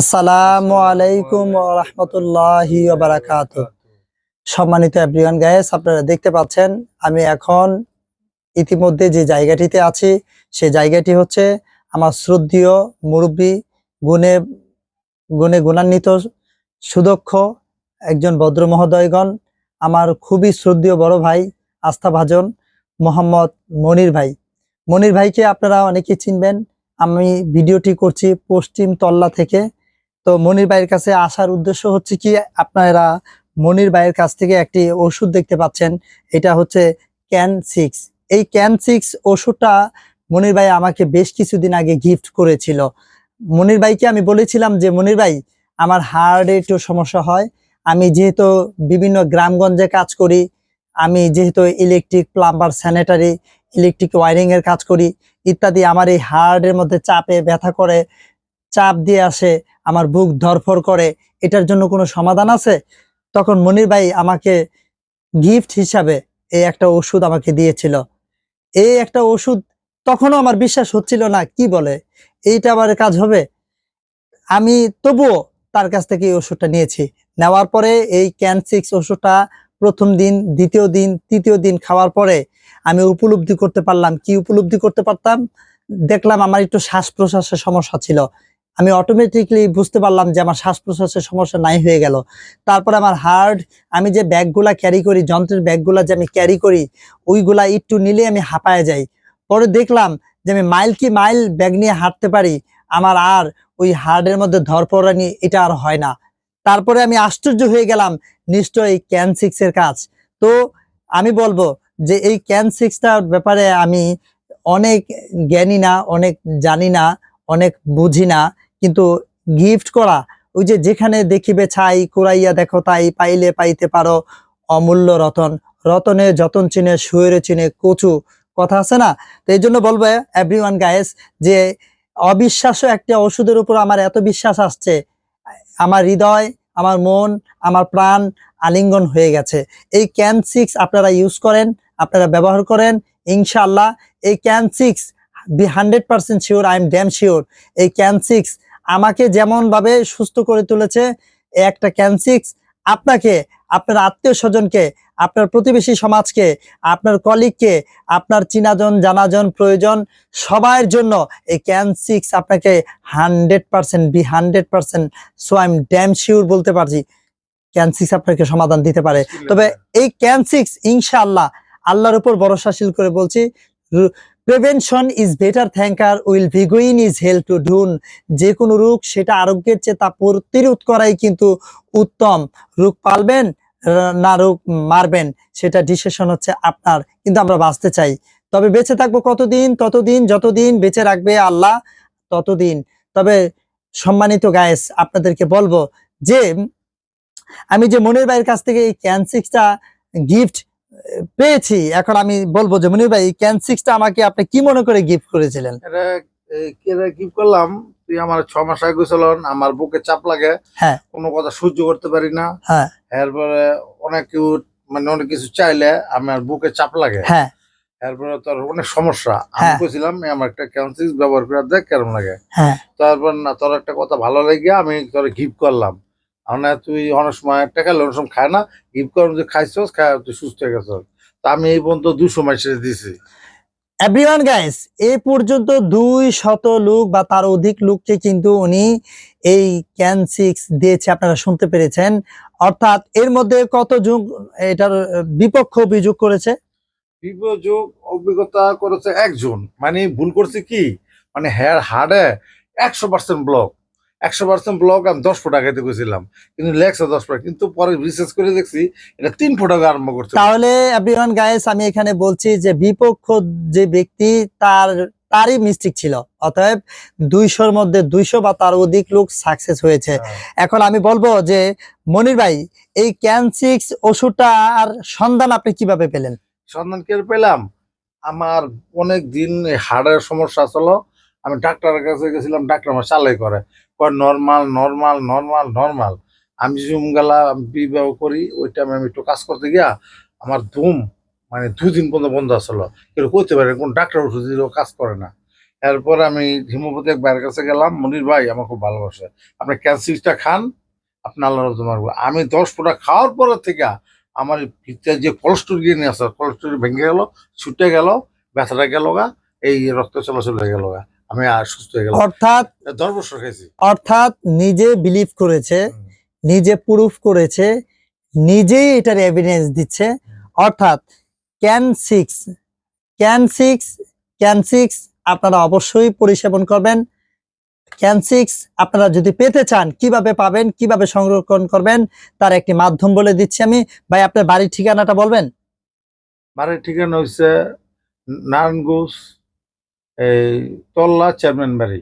আসসালামু আলাইকুম রহমতুল্লাহি বারাকাত সম্মানিত এভরিওয়ান গায়েস আপনারা দেখতে পাচ্ছেন, আমি এখন ইতিমধ্যে যে জায়গাটিতে আছি সেই জায়গাটি হচ্ছে আমার শ্রদ্ধীয় মুরব্বী, গুণে গুণে গুণান্বিত, সুদক্ষ একজন ভদ্র মহোদয়গণ, আমার খুবই শ্রদ্ধীয় বড় ভাই, আস্থাভাজন মোহাম্মদ মনির ভাই। মনির ভাইকে আপনারা অনেকে চিনবেন, আমি ভিডিওটি করছি পশ্চিম তল্লা থেকে। তো মনির ভাইয়ের কাছে আসার উদ্দেশ্য হচ্ছে কি, আপনারা মনির ভাইয়ের কাছ থেকে একটি ওষুধ দেখতে পাচ্ছেন, এটা হচ্ছে ক্যান সিক্স। এই ক্যান সিক্স ওষুধটা মনির ভাই আমাকে বেশ কিছুদিন আগে গিফট করেছিল। মনির ভাইকে আমি বলেছিলাম যে, মনির ভাই, আমার হার্টে একটু সমস্যা হয়, আমি যেহেতু বিভিন্ন গ্রামগঞ্জে কাজ করি, আমি যেহেতু ইলেকট্রিক প্লাম্বার, স্যানিটারি, ইলেকট্রিক ওয়ারিংয়ের কাজ করি, ইত্যাদি, আমার এই হার্টের মধ্যে চাপে ব্যথা করে চাপ দিয়ে আসে, আমার বুক ধরফর করে, এটার জন্য কোনো সমাধান আছে? তখন মনির ভাই আমাকে গিফট হিসাবে এই একটা ওষুধ আমাকে দিয়েছিল। এই একটা ওষুধ তখনও আমার বিশ্বাস হচ্ছিল না, কি বলে? এইটা আবার কাজ হবে? আমি তবুও তার কাছ থেকে এই ওষুধটা নিয়েছি। নেওয়ার পরে এই ক্যান সিক্স ওষুধটা প্রথম দিন, দ্বিতীয় দিন, তৃতীয় দিন খাওয়ার পরে আমি উপলব্ধি করতে পারলাম। কি উপলব্ধি করতে পারতাম? দেখলাম আমার একটু শ্বাস প্রশ্বাসের সমস্যা ছিল। আমি অটোমেটিকলি বুঝতে পারলাম যে আমার শ্বাস প্রশ্বাসের সমস্যা নাই হয়ে গেল। তারপরে আমার হার্ট আমি যে ব্যাগগুলা ক্যারি করি, যন্ত্রের ব্যাগগুলা যে আমি ক্যারি করি, ওইগুলা একটু নিলে আমি হাঁপায় যাই। পরে দেখলাম যে আমি মাইল কি মাইল ব্যাগ নিয়ে হাঁটতে পারি, আমার আর ওই হার্টের মধ্যে ধরপড়ানি এটা আর হয় না। তারপরে আমি আশ্চর্য হয়ে গেলাম, নিশ্চয়ই ক্যান সিক্সের কাজ। তো আমি বলব যে এই ক্যান সিক্সটার ব্যাপারে আমি অনেক জ্ঞানী না, অনেক জানি না, অনেক বুঝি না। কিন্তু গিফট করা, ওই যে যেখানে দেখিবে ছাই, কুড়াইয়া দেখো তাই, পাইলে পাইতে পারো অমূল্য রতন। রতনে যতন চিনে শুয়েরে চিনে কচু, কথা আছে না? তো এই জন্য বলব এভরি ওয়ান গায়েস যে অবিশ্বাস্য একটা ওষুধের উপর আমার এত বিশ্বাস আসছে। আমার হৃদয়, আমার মন, আমার প্রাণ আলিঙ্গন হয়ে গেছে। এই ক্যান সিক্স আপনারা ইউজ করেন, আপনারা ব্যবহার করেন ইনশাল্লাহ এই can six hundred percent sure I am damn sure এই ক্যান সিক্স আমাকে যেমন ভাবে সুস্থ করে তুলেছে একটা ক্যান সিক্স আপনাকে আপনার আত্মীয় স্বজনকে আপনার প্রতিবেশী সমাজকে আপনার কলিগকে আপনার চিনাজন জানাজন প্রয়োজন সবার জন্য এই ক্যান সিক্স আপনাকে hundred percent B hundred percent so I am damn sure বলতে পারছি ক্যান সিক্স আপনাকে সমাধান দিতে পারে। তবে এই ক্যান সিক্স ইনশাআল্লাহ আল্লাহর উপর ভরসাশীল করে বলছি prevention is better than cure will ভিগুইন is hell to done যে কোনো রোগ সেটা আরোগ্যের চেয়ে তা প্রতিরোধ করাই কিন্তু উত্তম। রোগ পালবেন, না রোগ মারবেন, সেটা ডিসিশন হচ্ছে আপনার। কিন্তু আমরা বাঁচতে চাই। তবে বেঁচে থাকব কতদিন? ততদিন, যতদিন বেঁচে রাখবে আল্লাহ, ততদিন। তবে সম্মানিত গায়েস আপনাদেরকে বলব যে, আমি যে মনির ভাইয়ের কাছ থেকে এই ক্যান সিক্সটা গিফট পেয়েছি। এখন আমি বলব যে মনির ভাই ক্যান সিক্সটা আমাকে আপনি কি মনে করে গিফট করেছিলেন? এটা কি করলাম? তুই আমার ছ মাস আগে গেছিল আমার বুকে চাপ লাগে। হ্যাঁ। কোনো কথা সহ্য করতে পারি না। হ্যাঁ। এরপরে অনেক কেউ মানে অনেক কিছু চাইলে আমার বুকে চাপ লাগে। হ্যাঁ। এরপরে তোর অনেক সমস্যা। আমি হ্যাঁ। কইছিলাম এই আমার একটা ক্যান্সিস ব্যবহার করে দেখ কেমন লাগে। হ্যাঁ। তারপর না তোর একটা কথা ভালো লাগে আমি তোর গিফট করলাম। মানে তুই অনেক সময় টাকা অনেক সময় খায় না গিফট করলাম যে খাইছস খায় তুই সুস্থ হয়ে গেছ তা আমি এই পর্যন্ত দুশো মাসে দিছি। এভরিওয়ান গাইস এ পর্যন্ত দুই শত লোক বা তার অধিক লোককে কিন্তু উনি এই ক্যান সিক্স দিয়েছে আপনারা শুনতে পেরেছেন। অর্থাৎ এর মধ্যে কত যুগ এটার বিপক্ষ অভিযোগ করেছে? বিপযোগ অভিজ্ঞতা করেছে একজন। মানে ভুল করছে কি? মানে হেয়ার হার্ডে একশো পার্সেন্ট ব্লক একশো পার্সেন্ট ব্লক আমি দশ ফুট আগে গেছিলাম। কিন্তু লেগছে দশ ফুট। কিন্তু পরে রিসার্চ করে দেখছি এটা তিন ফুট আগে আরম্ভ করছে। তাহলে এভরিওয়ান গাইস আমি এখানে বলছি যে বিপক্ষ যে ব্যক্তি তার তারই মিস্টেক ছিল। অতএব দুইশোর মধ্যে দুইশো বা তার অধিক লোক সাকসেস হয়েছে। হ্যাঁ। এখন আমি বলব যে মনির ভাই এই ক্যান সিক্স ওষুধটা আর সন্ধান আপনি কীভাবে পেলেন? সন্ধান কে পেলাম? আমার অনেক দিন হাড়ের সমস্যা ছিল। আমি ডাক্তারের কাছে গেছিলাম ডাক্তার আমার চালাই করে। Normal normal normal normal. আমি জুম গেলা বিবাহ করি, ওই টাইমে আমি একটু কাজ করতে গিয়া আমার ধুম মানে দুদিন পর্যন্ত বন্ধ আসলো কেউ করতে পারে কোন ডাক্তার ওষুধ দিলেও কাজ করে না। এরপর আমি হিমোপতি এক কাছে গেলাম, মনির ভাই, আমার খুব ভালোবাসে। আপনি ক্যালসিসটা খান, আপনি আল্লাহ তোমার আমি দশ ফোঁটা খাওয়ার পরে থেকে আমার ভিতরে যে কোলেস্ট্রল গিয়ে নিয়ে আসে কোলেস্ট্রল ভেঙে গেল, ছুটে গেল, ব্যথাটা গেল গা, এই রক্ত চলাচল হয়ে গেল গা। আমি আর সুস্থ হয়ে গেলাম। অর্থাৎ দশ বছর খেয়েছি অর্থাৎ নিজে বিলিভ করেছে নিজে প্রুফ করেছে নিজেই এটার এভিডেন্স দিচ্ছে। অর্থাৎ can six can six can six আপনারা অবশ্যই পরিসেবন করবেন। ক্যান সিক্স আপনারা যদি পেতে চান কীভাবে পাবেন কীভাবে সংরক্ষণ করবেন তার একটি মাধ্যম বলে দিচ্ছি আমি। ভাই আপনার বাড়ির ঠিকানাটা বলবেন? বাড়ির ঠিকানা হচ্ছে নারায়ণগঞ্জ এই তল্লা চেয়ারম্যান বাড়ি।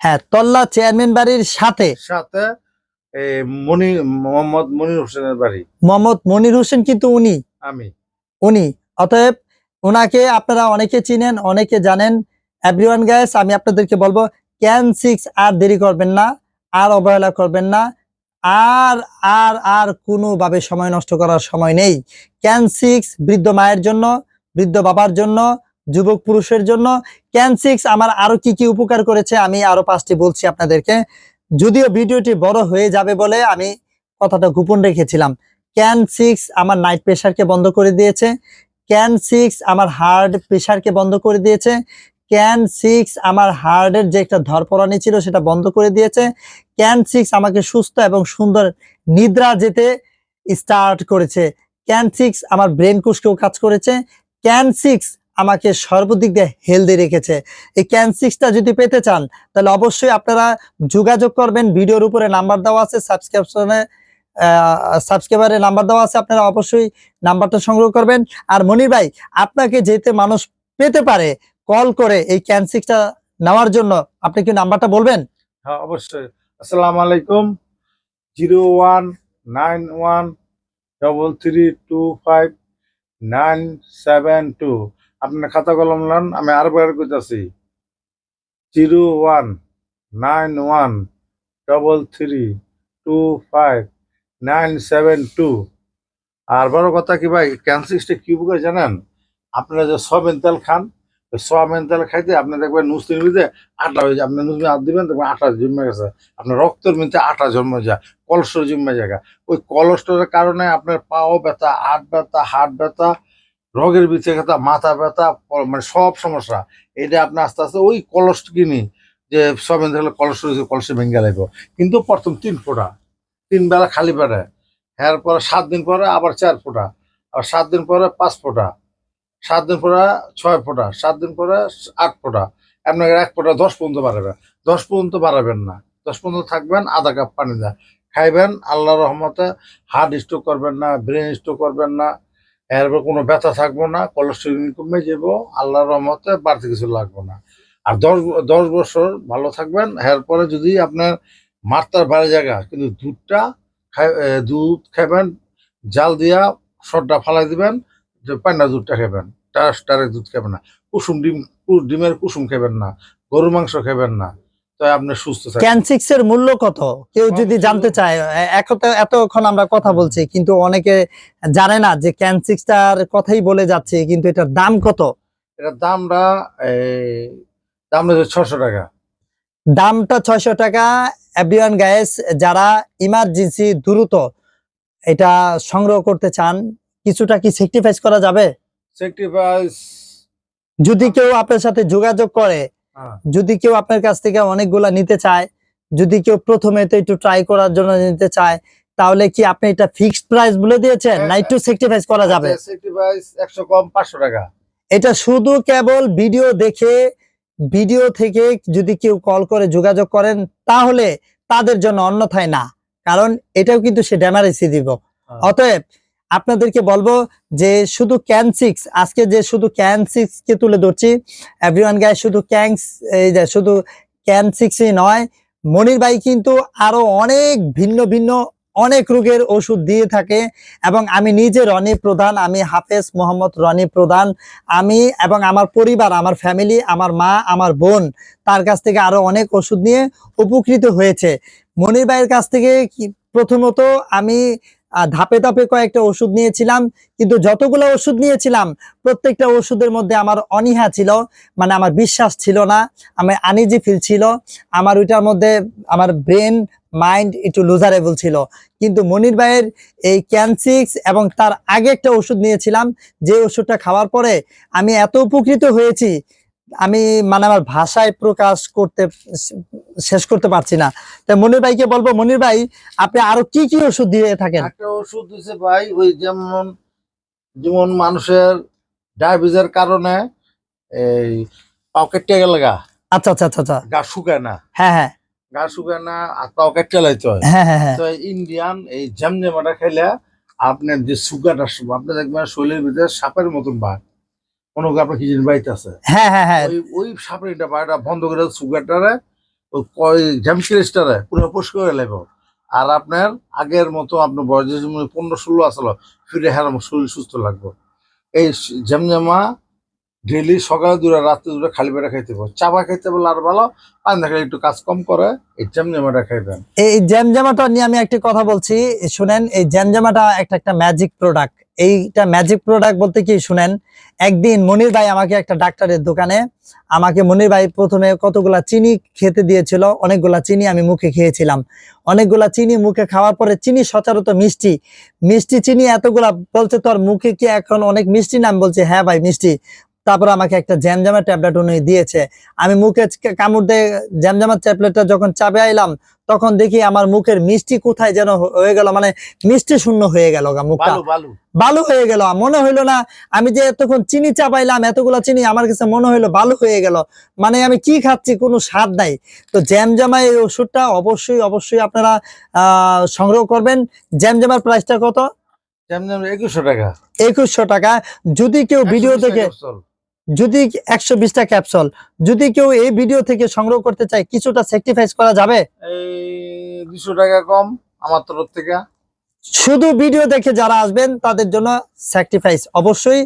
হ্যাঁ তল্লা চেয়ারম্যান বাড়ির সাথে সাথে মনি মোহাম্মদ মনির হোসেনের বাড়ি। মোহাম্মদ মনির হোসেন কিন্তু উনি। আমি। উনি। অতএব ওনাকে আপনারা অনেকে চিনেন অনেকে জানেন। এভরিওয়ান গ্যাস আমি আপনাদেরকে বলব ক্যান সিক্স আর দেরি করবেন না আর অবহেলা করবেন না আর আর আর কোনোভাবে সময় নষ্ট করার সময় নেই। ক্যান সিক্স বৃদ্ধ মায়ের জন্য বৃদ্ধ বাবার জন্য যুবক পুরুষের জন্য ক্যান সিক্স আমার আরও কি কি উপকার করেছে আমি আরও পাঁচটি বলছি আপনাদেরকে। যদিও ভিডিওটি বড় হয়ে যাবে বলে আমি কথাটা গোপন রেখেছিলাম। ক্যান সিক্স আমার নাইট প্রেশারকে বন্ধ করে দিয়েছে। ক্যান সিক্স আমার হার্ট প্রেশারকে বন্ধ করে দিয়েছে। ক্যান সিক্স আমার হার্টের যে একটা ধরপড়ানি ছিল সেটা বন্ধ করে দিয়েছে। ক্যান সিক্স আমাকে সুস্থ এবং সুন্দর নিদ্রা যেতে স্টার্ট করেছে। ক্যান সিক্স আমার ব্রেন কোষকেও কাজ করেছে। ক্যান সিক্স আমাকে সর্বদিক দিয়ে হেলদি রেখেছে। এই ক্যান সিক্সটা যদি পেতে চান, তাহলে অবশ্যই আপনারা যোগাযোগ করবেন। ভিডিওর উপরে নাম্বার দেওয়া আছে সাবস্ক্রিপশনে সাবস্ক্রাইবারের নাম্বার দেওয়া আছে, আপনারা অবশ্যই নাম্বারটা সংগ্রহ করবেন। আর মনির ভাই, আপনাকে যেতে মানুষ পেতে পারে কল করে এই ক্যান্সিকটা নেওয়ার জন্য, আপনি কি নাম্বারটা বলবেন? হ্যাঁ অবশ্যই। আসসালামু আলাইকুম। Zero one nine one double three two five nine seven two. আপনার খাতা কলম নেন, আমি আর আরবার করতেছি zero one nine one double three two five nine seven two. আর বড় কথা কি ভাই ক্যান্সারটা কী বুকে জানেন? আপনারা যে সবেন তেল খান, ওই সবেন তেল খাইতে আপনি দেখবেন নুসলির মধ্যে আটা হয়ে যায়। আপনি নুসলিম হাত দিবেন, দেখবেন আটা জমে গেছে। আপনার রক্তের মধ্যে আটা জন্মে যায় কলস্ট্রল জমে যায়। ওই কলস্ট্রলের কারণে আপনার পাও ব্যথা, হাত ব্যথা হাত ব্যথা রগের বিছে ব্যথা মাথা ব্যথা মানে সব সমস্যা। এটা আপনি আস্তে আস্তে ওই কলস্ট কিনি, যে সবেন তেল কলস্ট্রল কলস্ট্রল ভেঙে লাগবে। কিন্তু প্রথম তিন ফোঁটা, তিন বেলা খালি পেটে। এরপরে সাত দিন পরে আবার চার ফোঁটা, আর সাত দিন পরে পাঁচ ফোঁটা, সাত দিন পরে ছয় ফোঁটা, সাত দিন পরে আট ফোঁটা। আপনাকে এক ফোঁটা দশ পর্যন্ত বাড়াবেন। দশ পর্যন্ত বাড়াবেন না। দশ পর্যন্ত থাকবেন, আধা কাপ পানি দেয় খাইবেন আল্লাহ রহমতে হার্ট স্ট্রোক করবেন না, ব্রেন স্ট্রোক করবেন না এরপর কোনো ব্যথা থাকব না কোলেস্ট্রল কমে যাব আল্লাহ রহমতে বাড়তি কিছু লাগবে না। আর দশ দশ বছর ভালো থাকবেন এরপরে যদি আপনার মাত্রার বাইরে জায়গা, কিন্তু দুধটা খাই দুধ খাবেন, জাল দিয়া সরটা ফালাই দিবেন পান্না দুধটা খাবেন, টাস ডাইরেক্ট দুধ খাবেন না। কুসুম ডিম ডিমের কুসুম খাবেন না গরু মাংস খাবেন না। ক্যানসিক্স এর মূল্য কত? কেউ যদি জানতে চায় এতক্ষণ আমরা কথা বলছি কিন্তু অনেকে জানে না যে ক্যানসিক্সটার কথাই বলে যাচ্ছে কিন্তু এটার দাম কত? এটার দামটা এই ছশো টাকা। দামটা ছয়শো টাকা। এভরিওয়ান গ্যাস যারা ইমার্জেন্সি দ্রুত এটা সংগ্রহ করতে চান কিছুটা কি সেক্রিফাইস করা যাবে? স্যাক্রিফাইস যদি কেউ আপনার সাথে যোগাযোগ করে যদি কেউ আপনার কাছ থেকে অনেকগুলা নিতে চায় যদি কেউ প্রথমে তো একটু ট্রাই করার জন্য নিতে চায় তাহলে কি আপনি এটা ফিক্সড প্রাইস বলে দিয়েছেন? না একটু সেক্রিফাইস করা যাবে? স্যাক্রিফাইস একশো কম পাঁচশো টাকা। এটা শুধু কেবল ভিডিও দেখে ভিডিও থেকে যদি কেউ কল করে যোগাযোগ করেন তাহলে তাদের জন্য অন্যথায় না। কারণ এটাও কিন্তু সে ড্যামারেসি দিব হ্যাঁ। অতএব আপনাদেরকে বলব যে শুধু ক্যান সিক্স আজকে যে শুধু ক্যান সিক্স কে তুলে ধরছি এভরিওয়ান গায়ে শুধু ক্যাংস এই যে শুধু ক্যান সিক্সই নয়, মনির ভাই কিন্তু আরও অনেক ভিন্ন ভিন্ন অনেক রোগের ওষুধ দিয়ে থাকে এবং আমি নিজে রনি প্রধান, আমি হাফেজ মোহাম্মদ রনি প্রধান, আমি এবং আমার পরিবার, আমার ফ্যামিলি আমার মা, আমার বোন, তার কাছ থেকে আরও অনেক ওষুধ নিয়ে উপকৃত হয়েছে। মনির ভাইয়ের কাছ থেকে প্রথমত আমি ধাপে ধাপে কয়েকটা ওষুধ নিয়েছিলাম, কিন্তু যতগুলো ওষুধ নিয়েছিলাম, প্রত্যেকটা ওষুধের মধ্যে আমার অনীহা ছিল মানে আমার বিশ্বাস ছিল না, আমি আনিজি ফিল ছিল, আমার ওইটার মধ্যে আমার ব্রেন মাইন্ড একটু লুজারেবল ছিল। কিন্তু মনির ভাইয়ের এই ক্যানসিক্স এবং তার আগে একটা ওষুধ নিয়েছিলাম, যে ওষুধটা খাওয়ার পরে আমি এত উপকৃত হয়েছি আমি মানে আমার ভাষায় প্রকাশ করতে শেষ করতে পারছি না। তাই মনির ভাইকে বলব মনির ভাই আপনি আরও কি কি ওষুধ দিয়ে থাকেন? একটা ওষুধ দিচ্ছে ভাই ওই যেমন যেমন মানুষের ডায়াবেটিসের কারণে এই পাও কেটে গেল গা। আচ্ছা আচ্ছা আচ্ছা আচ্ছা। গা শুকায় না। হ্যাঁ হ্যাঁ। গা শুকায় না আর পাও কেটে লাইতে হয়। হ্যাঁ হ্যাঁ হ্যাঁ। তো ইন্ডিয়ান এই জ্যামজ্যামাটা খেলে আপনার যে সুগারটা আপনি দেখবেন শরীরের ভিতরে সাপের মতন বাঘ কোনো আপনার কি জিনিস বাইতে আছে? হ্যাঁ হ্যাঁ হ্যাঁ। ওই ওই সাপের এটা বাঘটা বন্ধ করে সুগারটারে ওই জ্যামক্রিস্টারে পুরো পুষ করে লাগব আর আপনার আগের মতো আপনার বয়স পনেরো ষোলো আসলো ফিরে হেরাম শরীর সুস্থ লাগবে। এই জ্যামজ্যামা ডেলি সকালে দূরে রাত্রে দূরে খালি পেটে খাইতে হবে। চাপা খাইতে বলে আর ভালো পানি খেলে একটু কাজ কম করে এই জ্যামজ্যামাটা খাইবেন। এই জ্যামজামাটা নিয়ে আমি একটা কথা বলছি শুনেন এই জ্যামজামাটা একটা একটা ম্যাজিক প্রোডাক্ট এইটা ম্যাজিক প্রোডাক্ট বলতে কি? শুনেন, একদিন মনির ভাই আমাকে একটা ডাক্তারের দোকানে, আমাকে মনির ভাই প্রথমে কতগুলা চিনি খেতে দিয়েছিল, অনেকগুলা চিনি আমি মুখে খেয়েছিলাম। অনেকগুলা চিনি মুখে খাওয়ার পরে চিনি সচরাচর মিষ্টি। মিষ্টি চিনি এতগুলা, বলছে তোর মুখে কি এখন অনেক মিষ্টি নাম? বলছে হ্যাঁ ভাই, মিষ্টি। তারপর আমাকে একটা জ্যামজামা ট্যাবলেট উনি দিয়েছে। আমি মুখে কামড় দিয়ে জ্যামজামা ট্যাবলেটটা যখন চাপে আইলাম তখন দেখি আমার মুখের মিষ্টি কোথায় যেন হয়ে গেল মানে মিষ্টি শূন্য হয়ে গেল মুখটা। বালু হয়ে গেল মনে হইল না আমি যে এতক্ষণ চিনি চাপাইলাম এতগুলা চিনি আমার কাছে মনে হইল বালু হয়ে গেল। মানে আমি কি খাচ্ছি কোনো স্বাদ নাই। তো জ্যামজামা এই ওষুধটা অবশ্যই অবশ্যই আপনারা আহ সংগ্রহ করবেন। জ্যামজামার প্রাইসটা কত? একুশশো টাকা। একুশশো টাকা। যদি কেউ ভিডিও 120 থেকে ক্যাপসুল। যদি একশো বিশটা ক্যাপসুল যদি কেউ এই ভিডিও থেকে সংগ্রহ করতে চায় কিছুটা স্যাক্রিফাইস করা যাবে? দুশো টাকা কম আমার তরফ থেকে। শুধু ভিডিও দেখে যারা আসবেন তাদের জন্য স্যাক্রিফাইস অবশ্যই।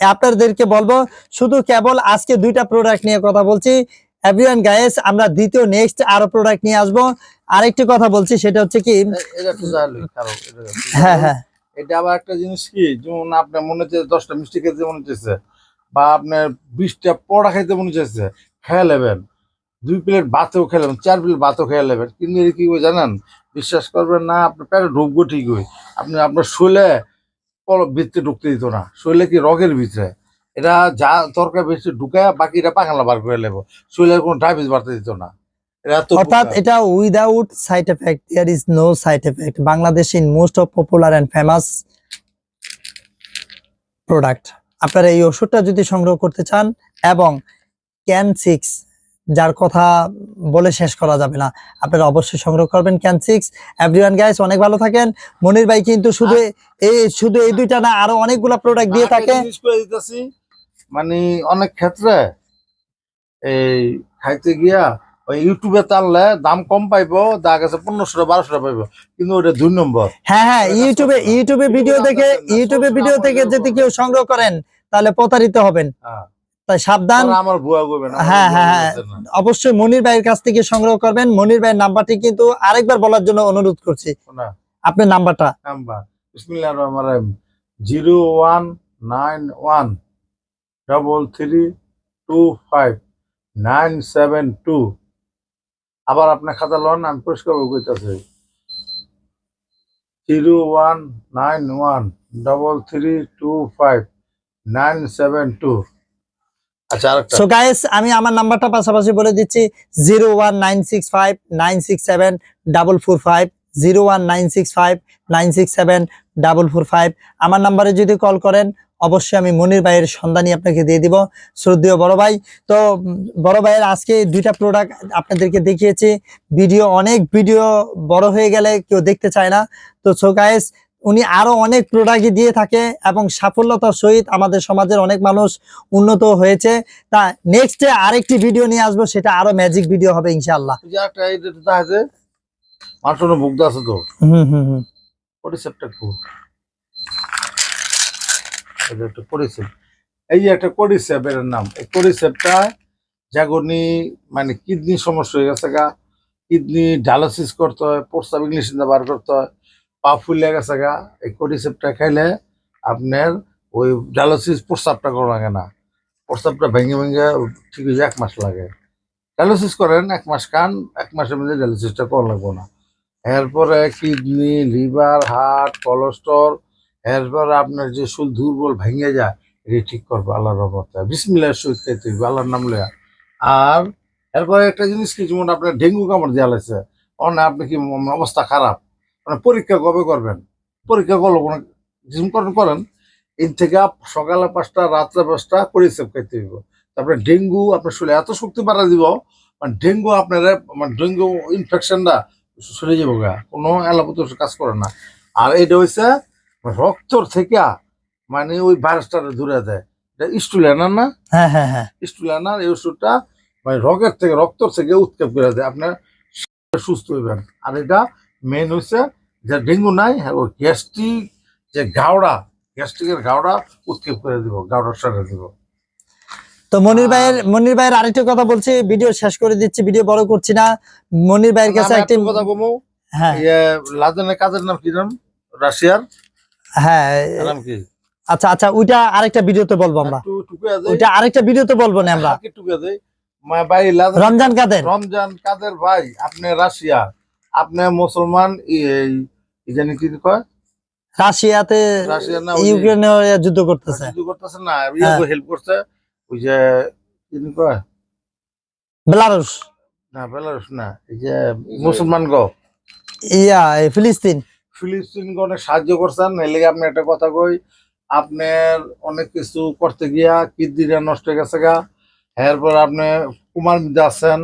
আপনাদেরকে বলব শুধু কেবল আজকে দুইটা প্রোডাক্ট নিয়ে কথা বলছি। এভরিওয়ান গায়েস আমরা দ্বিতীয় নেক্সট আরও প্রোডাক্ট নিয়ে আসব। আরেকটি কথা বলছি সেটা হচ্ছে কি হ্যাঁ হ্যাঁ। এটা আবার একটা জিনিস কি যেমন আপনার মনে হচ্ছে দশটা মিষ্টি খেতে মনে হচ্ছে। বা আপনার বিশটা পড়া খাইতে মনে হচ্ছে খেয়ে নেবেন। দুই প্লেট ভাতও খেলেন চার প্লেট ভাতও খেয়ে নেবেন। কিন্তু এটা কি জানেন? বিশ্বাস করবেন না, আপনার পেটে ঢুকবো ঠিকই আপনি আপনার শৈলে ভিতরে ঢুকতে দিত না। শৈলে কি রগের ভিতরে? এটা যা তরকারি বেশি ঢুকায়, বাকিটা পাখালা বার করে নেব। শৈলে কোনো ডায়াবেটিস বাড়তে দিত না। অর্থাৎ এটা without side effect there is no side effect Bangladesh in most of popular and famous product আপনারা এই ওষুধটা যদি সংগ্রহ করতে চান এবং ক্যান সিক্স যার কথা বলে শেষ করা যাবে না আপনারা অবশ্যই সংগ্রহ করবেন ক্যান সিক্স এভরিওয়ান গাইস অনেক ভালো থাকেন। মনির ভাই কিন্তু শুধু এই শুধু এই দুইটা না আরও অনেকগুলা প্রোডাক্ট দিয়ে থাকে। মানে অনেক ক্ষেত্রে এই খাইতে গিয়া ওই ইউটিউবে টানলে দাম কম পাইবো দেখা গেছে পনেরোশো বারোশো পাইবো। কিন্তু ওটা দুই নম্বর। হ্যাঁ হ্যাঁ ইউটিউবে ইউটিউবে ভিডিও দেখে ইউটিউবে ভিডিও থেকে যদি কেউ সংগ্রহ করেন তাহলে প্রতারিত হবেন। হ্যাঁ। তাই সাবধান। আমার করবে হ্যাঁ, হ্যাঁ, হ্যাঁ। অবশ্যই মনির ভাইয়ের কাছ থেকে সংগ্রহ করবেন। মনির ভাইয়ের নাম্বারটি কিন্তু আরেকবার বলার জন্য অনুরোধ করছি। আপনার নাম্বারটা। Number. Rahim. Zero one nine one double three two five nine seven two. আবার আপনার খাতা লন, আমি পরিষ্কার করতেছি zero one nine one double three two five nine seven two so guys আমি আমার নাম্বারটা পাশাপাশি বলে দিচ্ছি zero one nine six five nine six seven double four five zero one nine six five nine six seven double four five আমার নাম্বারে যদি call করেন অবশ্যই আমি মনির ভাইয়ের সন্ধানই আপনাকে দিয়ে দিব। শ্রদ্ধেয় বড় ভাই তো বড় ভাইয়ের আজকে দুইটা প্রোডাক্ট আপনাদেরকে দেখিয়েছি। ভিডিও অনেক ভিডিও বড় হয়ে গেলে কেউ দেখতে চায় না। তো সো গাইস উনি আরও অনেক প্রোডাক্টই দিয়ে থাকে এবং সাফল্যতার সহিত আমাদের সমাজের অনেক মানুষ উন্নত হয়েছে। তা নেক্সটে আরেকটি ভিডিও নিয়ে আসব সেটা আরও ম্যাজিক ভিডিও হবে যেটা আছে মানুষের মুগ্ধ আছে তো? হুম হুম হুম। এটা একটা পরিসেপ এই যে একটা করিসেপ এর নাম, এই করিসেপটা জাগনি মানে কিডনি সমস্যা হয়ে গেছে গা। কিডনি ডায়ালিসিস করতে হয় প্রস্তাব ইংলিশ বার করতে হয়, পা ফুলে গেছে গা। এই কোডিসেপটা খাইলে আপনার ওই ডায়ালিসিস প্রস্তাবটা করা লাগে না। প্রস্তাবটা ভেঙে ভেঙে ঠিক হয়ে এক মাস লাগে। ডায়ালিসিস করেন, এক মাস খান, এক মাসের মধ্যে ডায়ালিসিসটা করা লাগবে না। এরপরে কিডনি, লিভার, হার্ট, কোলেস্ট্রল এরপরে আপনার যে শুল দুর্বল ভেঙে যায়, এটি ঠিক করব, আল্লাহর রহমতে। বিসমিল্লাহ সহিত খাইতে হইবে আল্লাহর নাম লয়া আর এরপরে একটা জিনিস কি, যেমন আপনার ডেঙ্গু কামড় দেওয়া লাগছে আপনি কি অবস্থা খারাপ মানে পরীক্ষা কবে করবেন? পরীক্ষা করল কোনো জিম করেন এর থেকে সকালে পাঁচটা, রাত্রে পাঁচটা পরিষেব খাইতে হইব। তারপরে ডেঙ্গু আপনার শরীরে এত শক্তি বাড়া দিব মানে ডেঙ্গু আপনার মানে ডেঙ্গু ইনফেকশনটা চলে যাব গা, কোনো এলাপত কাজ করে না। আর এটা হচ্ছে রক্তর থেকে মানে ওই ভাইরাসটা দূরে দেয়। এটা স্টুলেনার না? হ্যাঁ হ্যাঁ হ্যাঁ। স্টুলেনার এই ওষুধটা মানে রগের থেকে রক্তর থেকে উৎক্ষেপ করে দেয়। আপনার সুস্থ হইবেন। আর এটা মেন হচ্ছে যে ডেঙ্গু নাই হ্যাঁ, ওই গ্যাস্ট্রিক যে গাওড়া গ্যাস্ট্রিকের গাওড়া উৎক্ষেপ করে দিব গাওড়ার সারে দিব। তো মনির ভাইয়ের মনির ভাইয়ের আরেকটা কথা বলছি ভিডিও শেষ করে দিচ্ছি ভিডিও বড় করছি না। মনির ভাইয়ের কাছে একটা কথা কমু হ্যাঁ। লাদেনের কাজের নাম কি নাম রাশিয়ার। হ্যাঁ আচ্ছা আচ্ছা ওইটা আরেকটা ভিডিওতে বলব আমরা। ওইটা আরেকটা ভিডিওতে বলব না আমরা। ভাই রমজান কাদের? রমজান কাদের ভাই? আপনি রাশিয়া। আপনি মুসলমান জানি কি কয়? রাশিয়াতে ইউক্রেনে যুদ্ধ করতেছে। যুদ্ধ করতেছে না হ্যাঁ। হেল্প করছে। ওই যে কি কয়? বেলারুস না বেলারুস না এই যে মুসলমান গো। ইয়া ফিলিস্তিন। ফিলিস্তিন অনেক সাহায্য করছেন এই লেগে আপনি একটা কথা কই, আপনার অনেক কিছু করতে গিয়া কিডনিটা নষ্ট হয়ে গেছে গা। এরপর আপনি কুমার মধ্যে আছেন,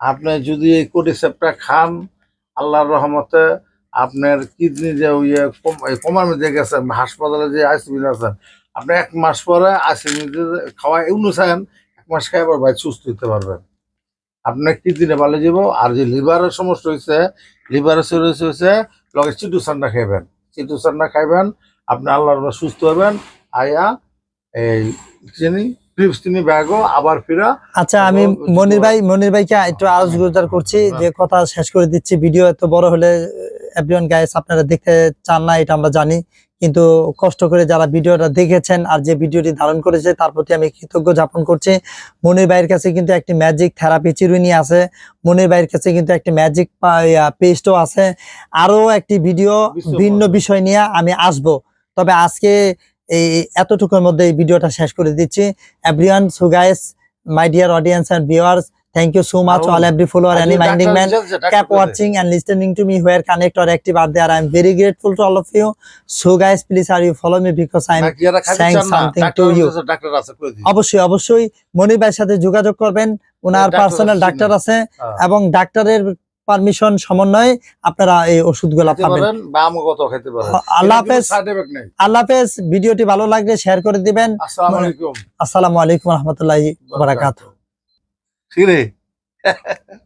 আপনি যদি এই কোডিসেপটা খান, আল্লাহর রহমতে আপনার কিডনি যে ইয়ে কোমার মধ্যে গেছে হাসপাতালে যে আইসিবিল আছেন, আপনি এক মাস পরে আইসিবিল খাওয়া অনুসান এক মাস খাই আবার ভাই সুস্থ হতে পারবেন। আপনার কিডনিটা ভালো যাব আর যে লিভারের সমস্যা হয়েছে লিভারের সমস্যা হয়েছে লগে চিটু সান্ডা খাইবেন। চিটু সান্ডা খাইবেন আপনি আল্লাহর সুস্থ হবেন আয়া এই চিনি জানি আবার ফিরা। আচ্ছা আমি মনির ভাই মনির ভাইকে একটু আরজ গুজার করছি যে কথা শেষ করে দিচ্ছি। ভিডিও এত বড় হলে এভরিওয়ান গাইস আপনারা দেখতে চান না এটা আমরা জানি। কিন্তু কষ্ট করে যারা ভিডিওটা দেখেছেন আর যে ভিডিওটি ধারণ করেছে তার প্রতি আমি কৃতজ্ঞ যাপন করছি। মনির ভাইয়ের কাছে কিন্তু একটি ম্যাজিক থেরাপি চিরুনি আছে। মনির ভাইয়ের কাছে কিন্তু একটি ম্যাজিক পেস্টও আছে। আরও একটি ভিডিও ভিন্ন বিষয় নিয়ে আমি আসব। তবে আজকে এই এতটুকুর মধ্যে এই ভিডিওটা শেষ করে দিচ্ছি। Everyone so guys my dear audience and viewers thank you so much Oh. all every follower any doctor minding man research, doctor kept কোথায়? watching and listening to me where connect or active are there i'm very grateful to all of you so guys please are you follow me because i'm নাকি এরা saying something to you. আছে, doctor আছে, কই দিই। অবশ্যই অবশ্যই মনির ভাইয়ের সাথে যোগাযোগ করবেন ওনার পার্সোনাল ডাক্তার আছে হ্যাঁ। এবং ডাক্তারের পারমিশন সমন্বয়ে আপনারা এই ওষুধগুলা খেতে পাবেন আল্লাহ হাফেজ। আল্লাহ হাফেজ ভিডিওটি ভালো লাগলে শেয়ার করে দিবেন আসসালামু আলাইকুম আসসালামু আলাইকুম রহমতুল্লাহি বারাকাতুহু ঠিক রে